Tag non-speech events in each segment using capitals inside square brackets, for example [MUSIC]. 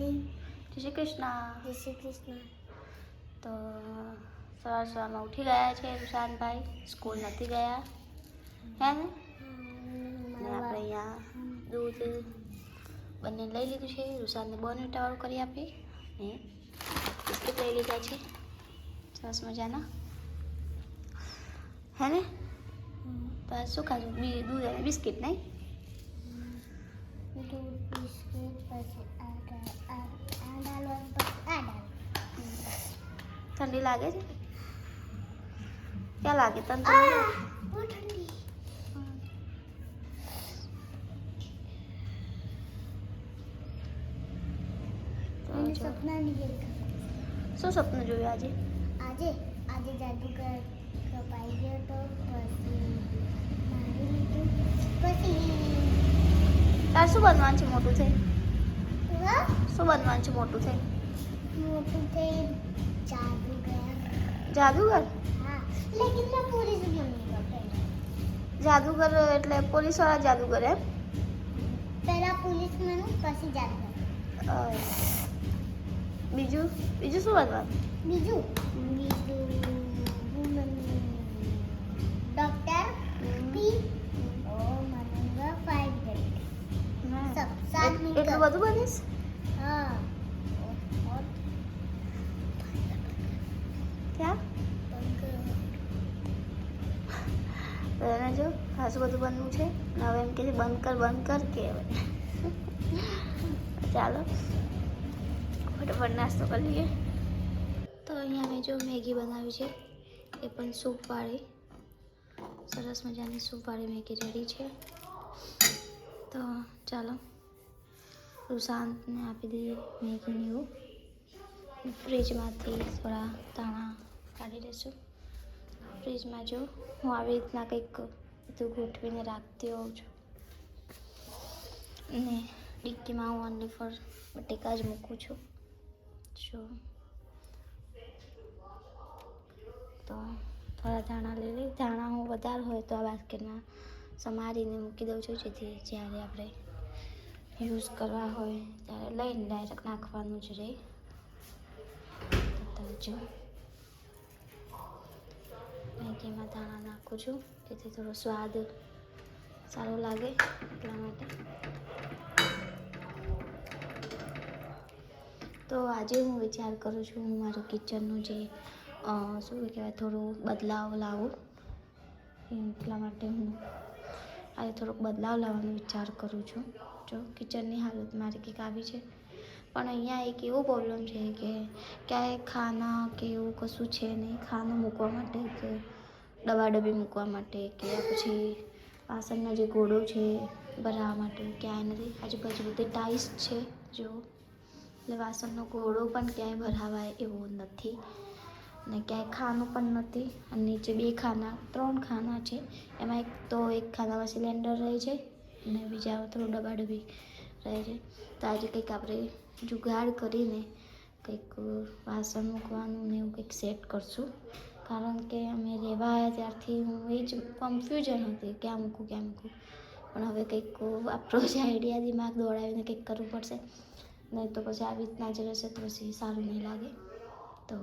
Morning જય શ્રી કૃષ્ણ. જય શ્રી કૃષ્ણ. તો સવાર સવારમાં ઉઠી ગયા છે રૂશાનભાઈ સ્કૂલ નથી ગયા. હે ને? આપણે અહીંયા દૂધ બંને લઈ લીધું છે. રૂશાનને બોર્નવિટાવાળું કરી આપી. ને બિસ્કિટ લઈ લીધા છે. સરસ મજાના. હે ને? તો શું ખાધું? દૂધ અને બિસ્કિટ નહીં દૂધ બિસ્કિટ પછી આ ડા- આ આ ડાલવાનું પછી આ ડાલવાનું ઠંડી લાગે છે ક્યાં લાગે તને તો આ નહીં લાગે? બહુ ઠંડી તો મને જો. સપનાની ગેમ શું સપનું જોયું આજે આજે આજે જાદુગર કપાઈ ગયો તો પછી મારી લીધું પછી તાર શું બનવાનું છે મોટું થઈ હા? શું બનવાનું છે મોટું થઈ મોટું થઈ જાદુગર જાદુગર હા લેકિન મેં પૂરી જ બની પહેલા જાદુગર એટલે પોલીસવાળા જાદુગર એમ? પહેલા પોલીસ બનું પછી જાદુગર અ, બીજું? બીજું શું બનવાનું બીજું? બીજું હું બનું ડોક્ટર પી ઓ મને ફાઇવ સબ સાત મિનિટ એટલું બધું બનીશ? ખાસું બધું બનવું છે? અને હવે એમ કે છે, બંધ કર બંધ કર કે હવે [LAUGHS] ચાલો, ફટાફટ નાસ્તો કરી લઈએ. તો અહીંયા મેં જો મેગી બનાવી છે, એ પણ સૂપવાળી સરસ મજાની સૂપવાળી મેગી રેડી છે. તો ચાલો સુશાંતને આપી દઈએ મેગીને એવું. ફ્રીજમાંથી થોડા દાણા કાઢી દઈશું ફ્રીજમાં જો હું આવી રીતના કંઈક બધું ગોઠવીને રાખતી હોઉં છું. ને ડિક્કીમાં હું ઓનલી ફોર બટેકા જ મૂકું છું. જો. તો થોડા ધાણા લઈ લઈ. ધાણા હું વધારે હોય તો આ બાસ્કેટમાં સમારીને મૂકી દઉં છું, જેથી જ્યારે આપણે યુઝ કરવા હોય ત્યારે લઈને ડાયરેક્ટ નાખવાનું જ રહે. જો મેગીમાં ધાણા નાખું છું. જેથી થોડો સ્વાદ સારો લાગે એટલા માટે. તો આજે હું વિચાર કરું છું, હું મારું કિચનનું જે શું કહેવાય, થોડું બદલાવ લાવું. એટલા માટે હું આજે થોડોક બદલાવ લાવવાનો વિચાર કરું છું. જો, કિચનની હાલત મારી કંઈક આવી છે. પણ અહીંયા એક એવો પ્રોબ્લેમ છે કે ક્યાંય ખાના કે એવું કશું છે નહીં. ખાનું મૂકવા માટે કે ડબ્બી મૂકવા માટે કે પછી વાસણનો જે ઘોડો છે ભરાવા માટે ક્યાંય નથી. આજુબાજુ બધી ટાઈસ છે, જો. એટલે વાસણનો ઘોડો પણ ક્યાંય ભરાવાય એવો નથી અને ક્યાંય ખાનું પણ નથી. અને નીચે બે ખાના, ત્રણ ખાના છે. એમાં એક તો એક ખાનામાં સિલિન્ડર રહે છે અને બીજા થોડું ડબ્બી રહે છે. તો આજે કંઈક આપણે જુગાડ કરીને કંઈક વાસણ મૂકવાનું ને એવું કંઈક સેટ કરશું. કારણ કે અમે રહેવા આવ્યા ત્યારથી હું એ જ કન્ફ્યુઝન હતી ક્યાં મૂકું ક્યાં મૂકું. પણ હવે કંઈક આપણો જ આઈડિયા દિમાગ દોડાવીને કંઈક કરવું પડશે. નહીં તો પછી આવી રીતના જ રહેશે તો પછી સારું નહીં લાગે. તો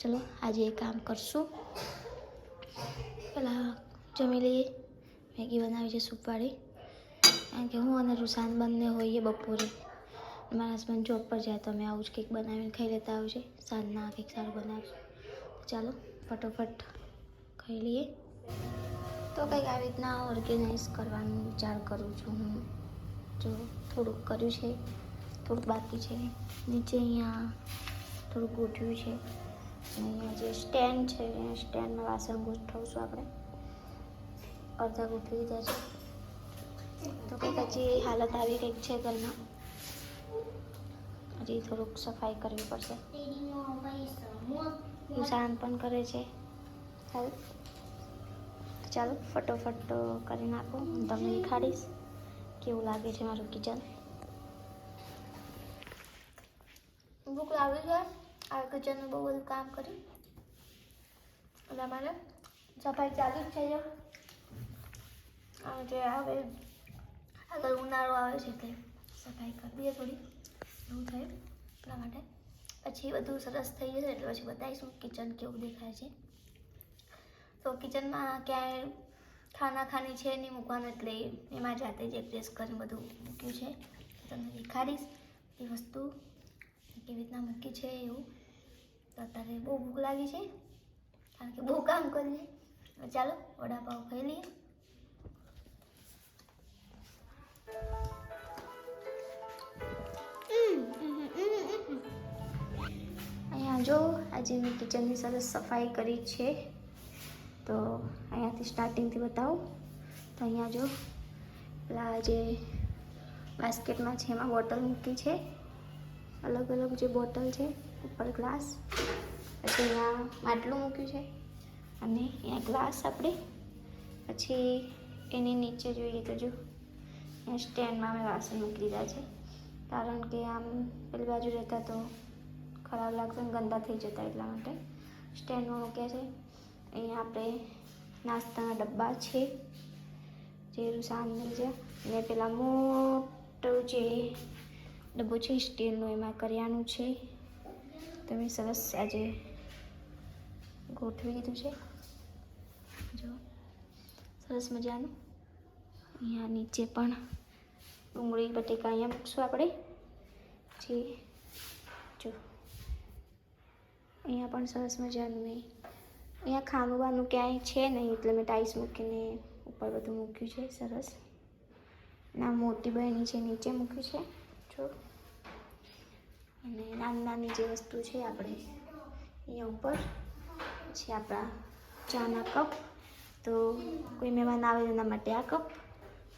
ચલો, આજે એ કામ કરશું. પહેલાં જમી લઈએ. મેગી બનાવી છે સૂપવાળી. કારણ કે હું અને રૂસાન બંને હોઈએ બપોરે. મારા હસબન્ડ જોબ પર જાય તો અમે આવું જ કંઈક બનાવીને ખાઈ લેતા આવું છે. સાંજના કંઈક સારું બનાવશું. ચાલો, ફટોફટ ખાઈ લઈએ. તો કંઈક આવી રીતના ઓર્ગેનાઇઝ કરવાનો વિચાર કરું છું હું. જો, થોડુંક કર્યું છે, થોડુંક બાકી છે. નીચે અહીંયા થોડુંક ગોઠવ્યું છે. અહીંયા જે સ્ટેન્ડ છે સ્ટેન્ડમાં વાસણ ગોઠવશું આપણે. અડધા ગોઠવી દીધા છે. તો કંઈક હજી હાલત આવી કંઈક છે ઘરમાં. હજી થોડુંક સફાઈ કરવી પડશે. યુસાન પણ કરે છે. હેલ્પ ચાલો, ફટોફટ કરી નાખો. હું તમને દેખાડીશ કેવું લાગે છે મારું કિચન. ભૂખ લાગી છે. આ કિચનનું બહુ બધું કામ કર્યું. અને મારે સફાઈ ચાલુ જ છે જો. આવે. આગળ ઉનાળો આવે છે એટલે સફાઈ કરી દઈએ થોડી. એવું થયું એટલા માટે. પછી બધું સરસ થઈ જશે એટલે પછી બતાવીશું કિચન કેવું દેખાય છે. તો કિચનમાં ક્યાંય ખાના ખાની છે નહીં મૂકવાનું એટલે એમાં જાતે જ એડજસ્ટ કરીને બધું મૂક્યું છે. તમને દેખાડીશ એ વસ્તુ કેવી રીતના મૂકી છે એવું. તો અત્યારે બહુ ભૂખ લાગી છે, કારણ કે બહુ કામ કરીએ ચાલો વડાપાવ ખાઈ લઈએ. જો આજે મેં કિચનની સરસ સફાઈ કરી છે, તો અહીંયાથી સ્ટાર્ટિંગથી બતાવું. તો અહીંયા જો, પેલા જે બાસ્કેટમાં છે એમાં બોટલ મૂકી છે. અલગ અલગ જે બોટલ છે, ઉપર ગ્લાસ, પછી અહીંયા માટલું મૂક્યું છે, અને અહીંયા ગ્લાસ આપણે, પછી એની નીચે જોઈએ તો જો, અહીંયા સ્ટેન્ડમાં મેં વાસણ મૂકી દીધા છે. કારણ કે આમ પેલી બાજુ રહેતા તો ખરાબ લાગશે અને ગંદા થઈ જતા એટલા માટે. સ્ટેન્ડમાં મૂક્યા છે. અહીંયા આપણે નાસ્તાના ડબ્બા છે. જે રૂસાન છે અને પેલા મોટું જે ડબ્બો છે, સ્ટીલનું, એમાં કર્યાનું છે. તમે સરસ આજે ગોઠવી દીધું છે. જો, સરસ મજાનું. અહીંયા નીચે પણ ડુંગળી, બટેકા અહીંયા મૂકશું આપણે. પછી જો. અહીંયા પણ સરસ મજાનું અહીંયા ખાનુવાનું ક્યાંય છે નહીં, એટલે મેં ટાઈસ મૂકીને ઉપર બધું મૂક્યું છે, સરસ. ના, મોટી બહેની છે, નીચે મૂક્યું છે, જો. અને નાની નાની જે વસ્તુ છે આપણે અહીંયા ઉપર, પછી આપણા ચાના કપ. તો કોઈ મહેમાન આવે એના માટે આ કપ.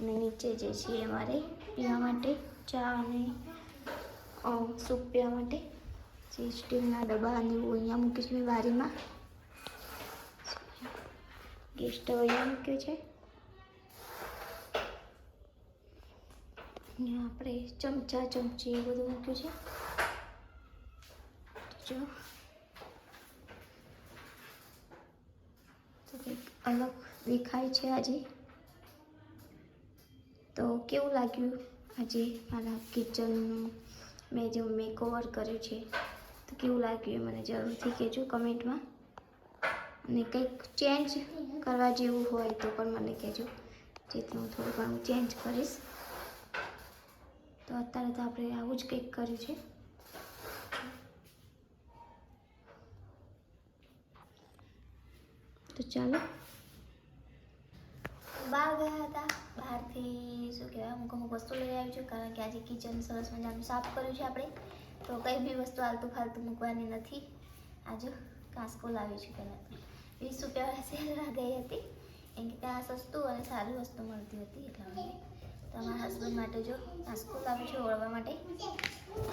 અને નીચે જે છે અમારે પીવા માટે ચા અને સૂપ પીવા માટે. સ્ટીલના ડબ્બા અને એવું અહીંયા મૂકીશ મેં બારીમાં ગેસ સ્ટવ અહીંયા મૂક્યો છે. અહીંયા આપણે ચમચા, ચમચી એ બધું મૂક્યું છે. જો. કંઈક અલગ દેખાય છે આજે. તો કેવું લાગ્યું આજે મારા કિચનનું? મેં જે મેકઓવર કર્યું છે. તો કેવું લાગ્યું એ મને જરૂરથી કહેજો કમેન્ટમાં. અને કંઈક ચેન્જ કરવા જેવું હોય તો પણ મને કહેજો. જેથી હું થોડું ઘણું ચેન્જ કરીશ. તો અત્યારે તો આપણે આવું જ કંઈક કર્યું છે. તો ચાલો. બહાર ગયા હતા. બહારથી શું કહેવાય, અમુક અમુક વસ્તુ લઈ આવી છું. કારણ કે આજે કિચન સરસ મજાનું સાફ કર્યું છે આપણે. તો કંઈ બી વસ્તુ આલતું ફાલતું મૂકવાની નથી. આજે કાંસકો લાવી છું પહેલાં તો. વીસ રૂપિયાવાળી સેલમાં ગઈ હતી. એમ કે ત્યાં સસ્તું અને સારી વસ્તુ મળતી હતી એટલા માટે તો હસબન્ડ માટે જો કાંસકો લાવી છું ઓળવા માટે.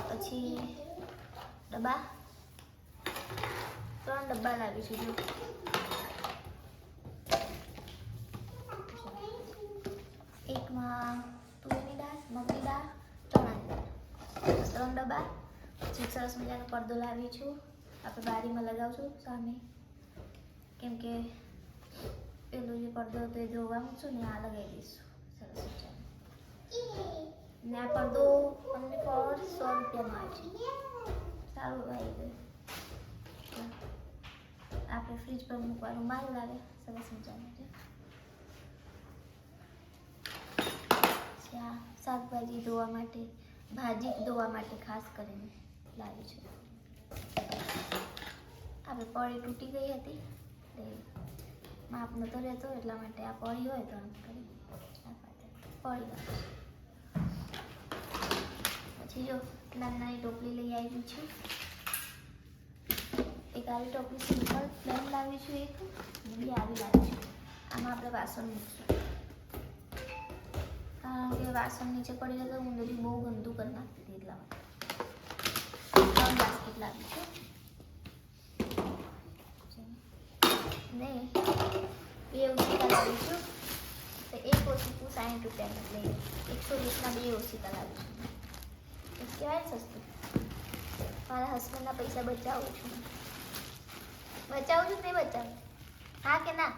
પછી ડબ્બા. ત્રણ ડબ્બા લાવી છું જો. એકમાં તુવેરની દાળ, મગની દાળ, ચણાની દાળ. ત્રણ ડબ્બા. પછી સરસ મજાનો પડદો લાવી છું. આપણે બારીમાં લગાવશું સામે. કેમ કે પેલો જે પડદો હતો એ ધોવા મૂકશું ને, આ લગાવી દઈશું. સરસ મજાનો. ને આ પડદો અમને પર સો રૂપિયાનો આવે છે. સારું આવી ગયું આપણે ફ્રીજ પર મૂકવાનું. માલ લાવે સરસ મજાનું છે. શાકભાજી ધોવા માટે, ભાજી ધોવા માટે ખાસ કરીને. લાવી છે. આપણે પડી તૂટી ગઈ હતી, એટલે માપ નહોતો રહેતો, એટલા માટે આ પડી હોય તો આમ કરી પડી પછી જો નાની નાની ટોપલી લઈ આવી છું. એક આવી ટોપલી સિમ્પલ પ્લેન લાવી છું એક બીજી આવી લાવી છું. આમાં આપણે વાસણ મૂકીશું. કારણ કે વાસણ નીચે પડી જતો તો બધી બહુ ગંદુ કરી નાખતી એટલા માટે. ત્રણ બાસ્કેટ લાવી છું ને બે ઓશિકા લાવી છું તો એક ઓશિકું સાઠ રૂપિયાનું એટલે એકસો વીસના બે ઓશિકા લાવી છું એ કહેવાય ને સસ્તું મારા હસબન્ડના પૈસા બચાવું છું બચાવું છું કે નહીં બચાવું હા કે ના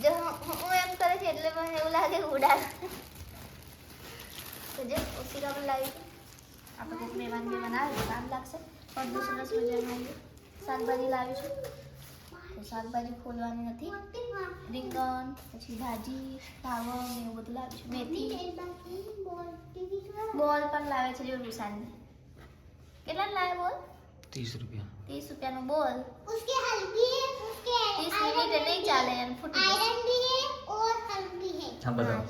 જો હું હું એમ કરે છે એટલે મને એવું લાગે કે ઉડાડ તો જો ઓશિકા પણ લાવી છું આપણે કોઈક મહેમાન મહેમાન આવે તો કામ લાગશે પણ બહુ સરસ મજાનું આવ્યું શાકભાજી લાવી છું તો શાકભાજી ખોલવાની નથી રીંગણ પછી ભાજી ફ્લાવર ને એવું બધું લાવી છું મેથી બોલ પણ લાવે છે જો રૂસાનને કેટલા લાવે બોલ ત્રીસ રૂપિયા ત્રીસ રૂપિયાનો બોલ उसके हल्दी है उसके ત્રીસ મિનિટ નહીં ચાલે એમ ફૂટી જશે. आयरन भी है और हल्दी है हाँ बताओ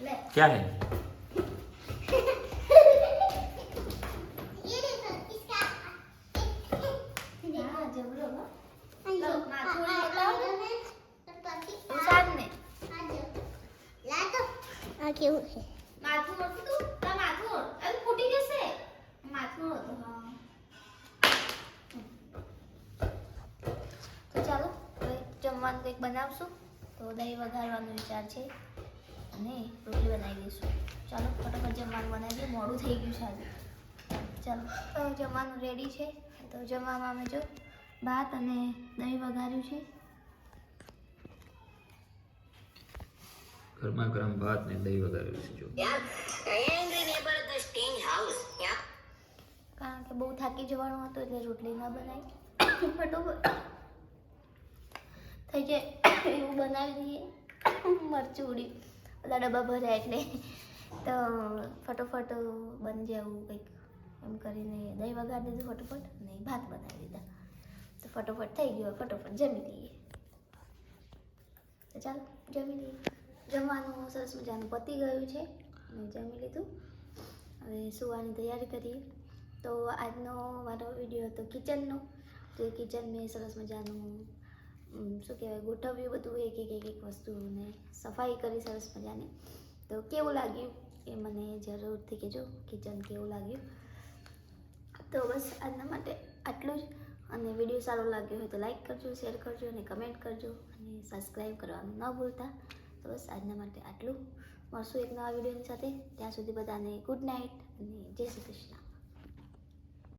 લે क्या है જમવાનું કંઈક બનાવશું તો દહીં વઘારવાનો વિચાર છે. અને રોટલી બનાવી દઈશું. ચાલો ફટાફટ જમવાનું બનાવી દઈએ. મોડું થઈ ગયું છે આજે. ચાલો જમવાનું રેડી છે. તો જમવામાં અમે જો ભાત અને દહીં વઘાર્યું છે. ગરમા ગરમ ભાત ને દહીં વઘારેલું છે જો. કારણ કે બહુ થાકી જવાનું હતું એટલે રોટલી ના બનાવી. [COUGHS] ફટોફટ. થઈ એવું બનાવી દઈએ મરચું બધા ડબ્બા ભર્યા એટલે. તો ફટોફટ બની જાય એવું કંઈક. એમ કરીને દહીં વગાડી દીધું ફટોફટ. અને ભાત બનાવી દીધા. તો ફટોફટ થઈ ગયો. ફટોફટ જમી લઈએ. ચાલો, જમી લઈએ. જમવાનું સરસ મજાનું પતી ગયું છે. અને જમી લીધું. હવે સુવાની તૈયારી કરીએ. તો આજનો મારો વીડિયો હતો કિચનનો. તો કિચન મેં સરસ મજાનું શું કહેવાય, ગોઠવ્યું બધું એક એક એક એક વસ્તુને સફાઈ કરી સરસ મજાની. તો કેવું લાગ્યું એ મને જરૂરથી કહેજો, કિચન કેવું લાગ્યું. તો બસ આજના માટે આટલું જ. અને વીડિયો સારો લાગ્યો હોય તો લાઈક કરજો, શેર કરજો અને કમેન્ટ કરજો અને સબસ્ક્રાઈબ કરવાનું ન ભૂલતા. તો બસ આજના માટે આટલું. મળશું એક નવા વિડીયોની સાથે. ત્યાં સુધી બધાને ગુડ નાઇટ અને જય શ્રી કૃષ્ણ.